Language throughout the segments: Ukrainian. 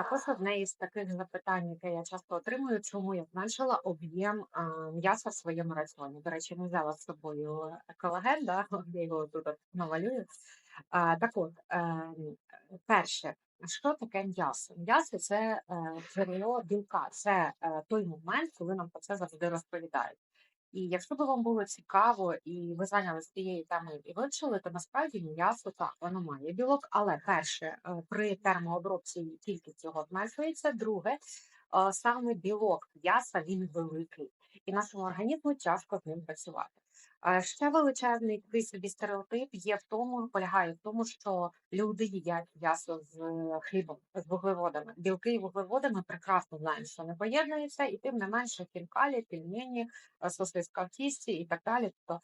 Також одне із таких запитань, яке я часто отримую, чому я зменшила об'єм м'яса в своєму раціоні. До речі, не взяла з собою колаген, да? я його тут от намалюю. А, так от, ем, перше, що таке м'ясо? М'ясо це е, джерело білка, це е, той момент, коли нам про це завжди розповідають. І якщо б вам було цікаво і ви зайнялися цією темою і вивчили, то насправді м'ясо так, воно має білок. Але перше, е, при термообробці кількість його обмежується. Друге, е, саме білок м'яса він великий, і нашому організму тяжко з ним працювати. Ще величезний такий собі стереотип є в тому, полягає в тому, що люди їдять м'ясо з е, хлібом, з вуглеводами. Білки і вуглеводи прекрасно знаємо, що не поєднуються, і тим не менше хінкалі, пельмені, е, сосиска в тісті і так далі. Тобто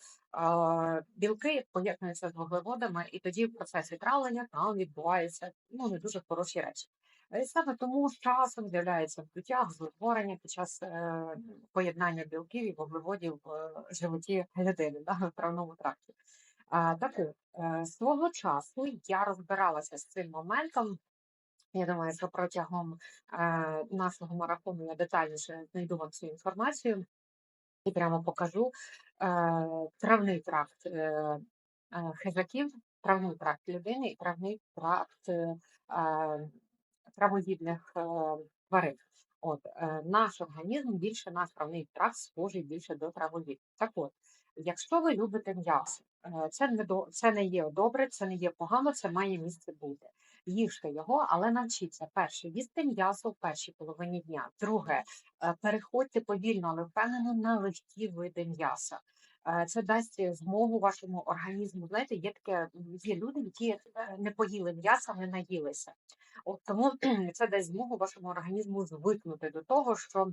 білки поєднуються з вуглеводами, і тоді в процесі травлення там відбуваються ну не дуже хороші речі. І саме тому з часом з'являється в путях зутворення під час е, поєднання білків і вуглеводів в е, животі людини да, в травному тракті. А, так от, свого часу я розбиралася з цим моментом. Я думаю, що протягом е, нашого марафону я детальніше знайду вам цю інформацію і прямо покажу е, травний тракт е, хижаків, травний тракт людини і травний тракт е, травоїдних е, тварин. От е, наш організм більше наш травний тракт схожий більше до травоїд. Так от, якщо ви любите м'ясо, е, це не до це не є добре, це не є погано, це має місце бути. Їжте його, але навчіться перше їсти м'ясо в першій половині дня. Друге, е, переходьте повільно, але впевнено на легкі види м'яса. Це дасть змогу вашому організму. Знаєте, є таке є люди, які е, не поїли м'яса, не наїлися. От тому це дасть змогу вашому організму звикнути до того, що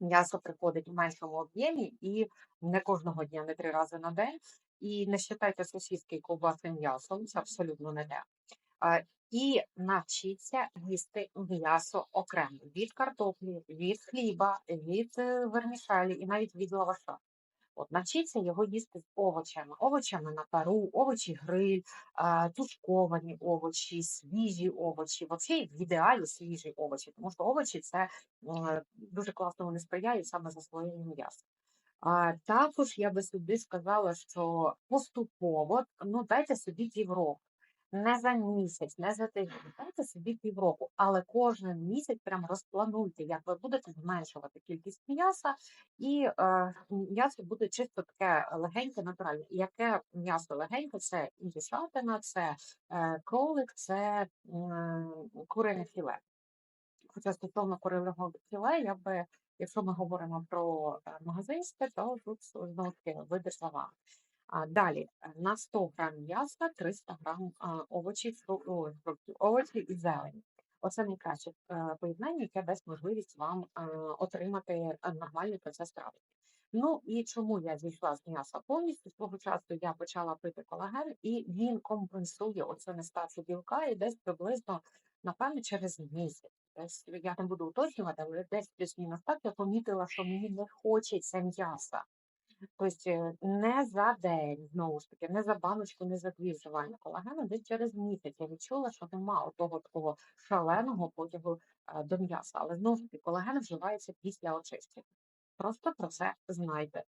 м'ясо приходить в меншому об'ємі і не кожного дня, не три рази на день. І не вважайте сосиски і ковбаси м'ясом, це абсолютно не те. І навчіться їсти м'ясо окремо від картоплі, від хліба, від е, вермішелі і навіть від лаваша. От навчіться його їсти з овочами, овочами на пару, овочі гриль, тушковані овочі, свіжі овочі. Взагалі в ідеалі свіжі овочі, тому що овочі це е, дуже класно вони сприяють саме засвоєнню м'яса. А також я би собі сказала, що поступово ну дайте собі півроку. Не за місяць, не за тиждень, дайте собі півроку, але кожен місяць прям розплануйте, як ви будете зменшувати кількість м'яса, і е, м'ясо буде чисто таке легеньке, натуральне. Яке м'ясо легеньке? Це індюшатина, це е, кролик, це м, курине філе. Хоча стосовно куриного філе, я би, якщо ми говоримо про е, магазинське, то тут знову таки вибір за вами. Далі, е, на 100 грам м'яса 300 грам овочів, фру- фруктів, овочів і зелені. Оце найкраще е, поєднання, яке дасть можливість вам отримати е, нормальний процес травлення. Ну і чому я зійшла з м'яса повністю? Свого часу я почала пити колаген, і він компенсує оцю нестачу білка і десь приблизно, напевно, через місяць. Десь я не буду уточнювати, але десь плюс-мінус так я помітила, що мені не хочеться м'яса. Тобто е, не за день, знову ж таки, не за баночку, не за дві вживання колагену, десь через місяць я відчула, що нема того такого шаленого потягу е, до м'яса. Але знову ж таки, колаген вживається після очистки. Просто про це знайте.